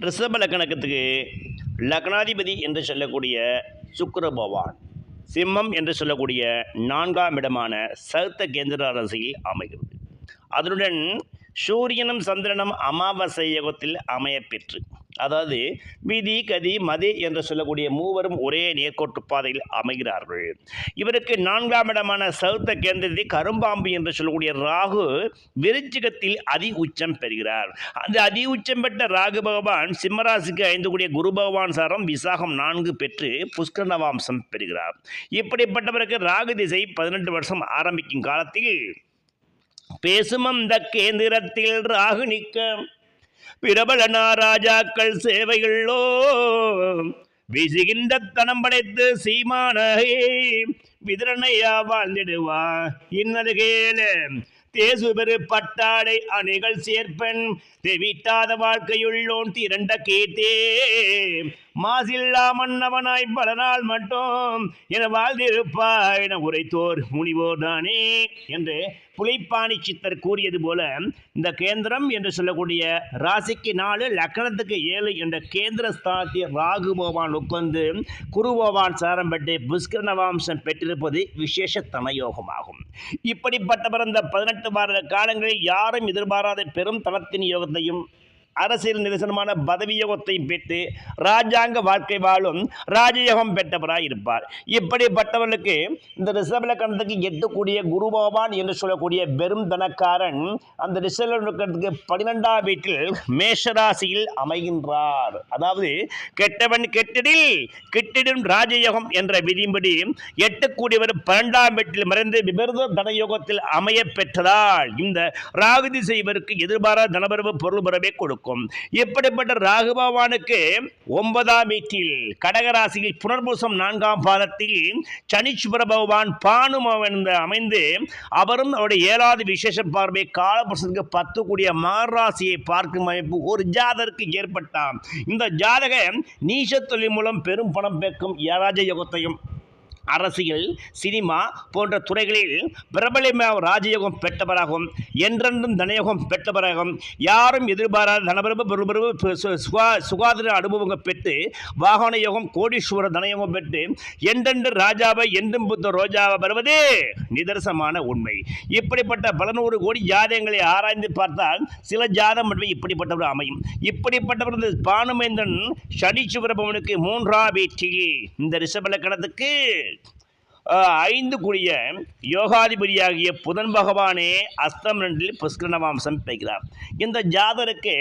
ரிஷப லக்கணத்துக்கு லக்னாதிபதி என்று சொல்லக்கூடிய சுக்கர பகவான் சிம்மம் என்று சொல்லக்கூடிய நான்காம் இடமான சௌத்த கேந்திர அரசியில் அமைகிறது. அதனுடன் சூரியனும் சந்திரனும் அமாவாசை யோகத்தில் அமையப்பெற்று அதாவது விதி கதி மதி என்று சொல்லக்கூடிய மூவரும் ஒரே நேர்கோட்டு பாதையில் அமைகிறார்கள். இவருக்கு நான்காம் இடமான சௌத்த கேந்திரத்தை கரும்பாம்பு என்று சொல்லக்கூடிய ராகு விருச்சிகத்தில் அதி உச்சம் பெறுகிறார். அந்த அதி உச்சம் பெற்ற ராகு பகவான் சிம்மராசிக்கு ஐந்து கூடிய குரு பகவான் சாரம் விசாகம் நான்கு பெற்று புஷ்கர நவாம்சம் பெறுகிறார். இப்படிப்பட்டவருக்கு ராகு திசை பதினெட்டு வருஷம் ஆரம்பிக்கும் காலத்தில் பேசுமந்த கேந்திரத்தில் ராகு நிற்க பிரபலனா ராஜாக்கள் சேவைகளோ வீசுகின்ற தனம் படைத்து சீமானே விதரணையா வாழ்ந்திடுவா? இன்னது கேள. தேசு பெரு பட்டாடை அணிகள் சேர்ப்பன் தெவிட்டாத வாழ்க்கையுள்ளோன் திரண்ட கேத்தே. மாசில்லா மன்னவனாய் பல நாள் மட்டும் என வாழ்ந்திருப்பாய் என உரைத்தோர் முனிவோர் தானே என்று புலிப்பாணி சித்தர் கூறியது போல இந்த கேந்திரம் என்று சொல்லக்கூடிய ராசிக்கு நாலு லக்கணத்துக்கு ஏழு என்ற கேந்திர ஸ்தானத்தில் ராகு பகவான் உட்கார்ந்து குரு பகவான் சாரம் பெற்று புஷ்கர பெற்றிருப்பது விசேஷ தனயோகமாகும். இப்படிப்பட்டவர் இந்த பதினெட்டு வார காலங்களில் யாரும் எதிர்பாராத பெரும் தளத்தின் யோகத்தையும் அரசியல் நிதர்சனமான பதவியோகத்தை பெற்று ராஜாங்க வாழ்க்கை வாழும் ராஜயோகம் பெற்றவராக இருப்பார். இப்படிப்பட்டவர்களுக்கு இந்த ரிஷபலக்கணத்துக்கு எட்டக்கூடிய குரு பகவான் என்று சொல்லக்கூடிய பெரும் தனக்காரன் அந்த ரிஷபலக்கணத்துக்கு பன்னிரெண்டாம் வீட்டில் மேஷராசியில் அமைகின்றார். அதாவது கெட்டவன் கெட்டிடில் கெட்டிடும் ராஜயோகம் என்ற விதியின்படி எட்டக்கூடியவர் பன்னெண்டாம் வீட்டில் மறைந்து விபரத தனயோகத்தில் அமைய பெற்றதால் இந்த ராகு திசை எதிர்பாராத தனபரவு பொருள் பரவே கொடுக்கும். இப்படிப்பட்ட ராகு பகவானுக்கு ஒன்பதாம் வீட்டில் கடகராசியில் புனர்பூசம் நான்காம் பாதத்தில் சனீஸ்வர பகவான் பானுமவன் அமைந்து அவரும் அவருடைய ஏழாவது விசேஷ பார்வை காலபுருஷனுக்கு பத்து கூடிய மாராசியை பார்க்கும் அமைப்பு ஒரு ஜாதருக்கு ஏற்பட்டான் இந்த ஜாதகம் நீச தொழில் மூலம் பெரும் பணம் பெக்கும் ஏராஜ யோகத்தையும் அரசியல் சினிமா போன்ற துறைகளில் பிரபலமாக ராஜயோகம் பெற்றவராகவும் என்றென்றும் தனயோகம் பெற்றவராகவும் யாரும் எதிர்பாராத தனபரபு பெருபரபு சுகாதார அனுபவங்கள் பெற்று வாகன யோகம் கோடீஸ்வர தனயோகம் பெற்று என்றென்று ராஜாவை என்றும் புத்த ரோஜாவை வருவது நிதர்சனமான உண்மை. இப்படிப்பட்ட பல நூறு கோடி ஜாதகங்களை ஆராய்ந்து பார்த்தால் சில ஜாதகம் மட்டுமே இப்படிப்பட்டவர் அமையும். இப்படிப்பட்டவர் இந்த பானுமேந்திரன் சனீஸ்வரபவனுக்கு மூன்றாம் வீட்டில். இந்த ரிஷபலக்கணத்துக்கு ஐந்து கூடிய யோகாதிபதியாகிய புதன் பகவானே அஸ்தம் ரெண்டில் புஷ்கரணவாம்சம் பெய்கிறார் இந்த ஜாதருக்கு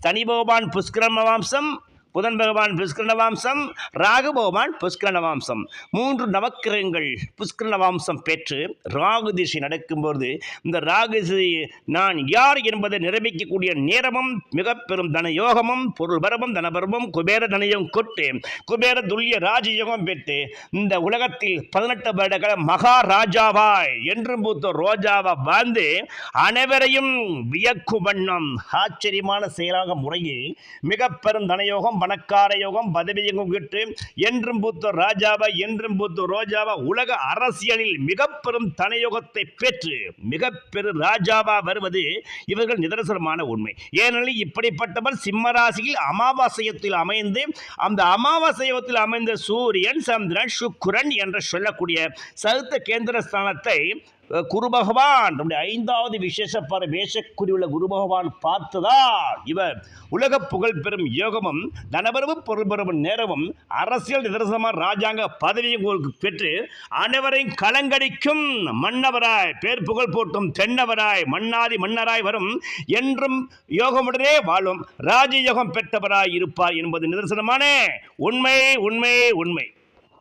சனி பகவான் புஷ்கரணவாம்சம் புதன் பகவான் புஷ்கரணவாம்சம் ராகு பகவான் புஷ்கரணவாம்சம். மூன்று நவக்கிரகங்கள் புஷ்கரணவாம்சம் பெற்று ராகு திசை நடக்கும்போது இந்த ராகு திசை நான் யார் என்பதை நிரூபிக்கக்கூடிய நேரமும் மிக பெரும் தன யோகமும் பொருள் பரமும் தனபரமும் குபேர தனயம் கொட்டு குபேர துல்லிய ராஜயோகம் பெற்று இந்த உலகத்தில் பதினெட்டு வருடகால மகாராஜாவாய் என்றும் பூத்த ரோஜாவா வாழ்ந்து அனைவரையும் வியக்கு வண்ணம் ஆச்சரியமான செயலாக முறையில் மிக பெரும் தனயோகம் பணக்கார யோகம் பதவி யோகம் கிட்டு என்றும் பூத்த ராஜாவா என்றும் பூத்த ரோஜாவா உலக அரசியலில் மிக பெரும் தனயோகத்தை பெற்று மிக பெரு ராஜாவா வருவது இவர்கள் நிதர்சனமான உண்மை. ஏனெனில் இப்படிப்பட்டவர் சிம்மராசியில் அமாவாசையத்தில் அமைந்து அந்த அமாவாசையத்தில் அமைந்த சூரியன் சந்திரன் சுக்குரன் என்று சொல்லக்கூடிய சதுர்த்த கேந்திர ஸ்தானத்தை குரு பகவான் நம்முடைய ஐந்தாவது விசேஷ பர வேஷக்குறியுள்ள குரு பகவான் பார்த்ததால் இவர் உலக புகழ் பெறும் யோகமும் தனபரவு பொருள் பெறும் நேரமும் அரசியல் நிதர்சனமாக ராஜாங்க பதவியும் உங்களுக்கு பெற்று அனைவரையும் கலங்கடிக்கும் மன்னவராய் பேர் புகழ் போட்டும் தென்னவராய் மன்னாதி மன்னராய் வரும் என்றும் யோகமுடனே வாழும் ராஜயோகம் பெற்றவராய் இருப்பார் என்பது நிதர்சனமான. உண்மை உண்மை உண்மை.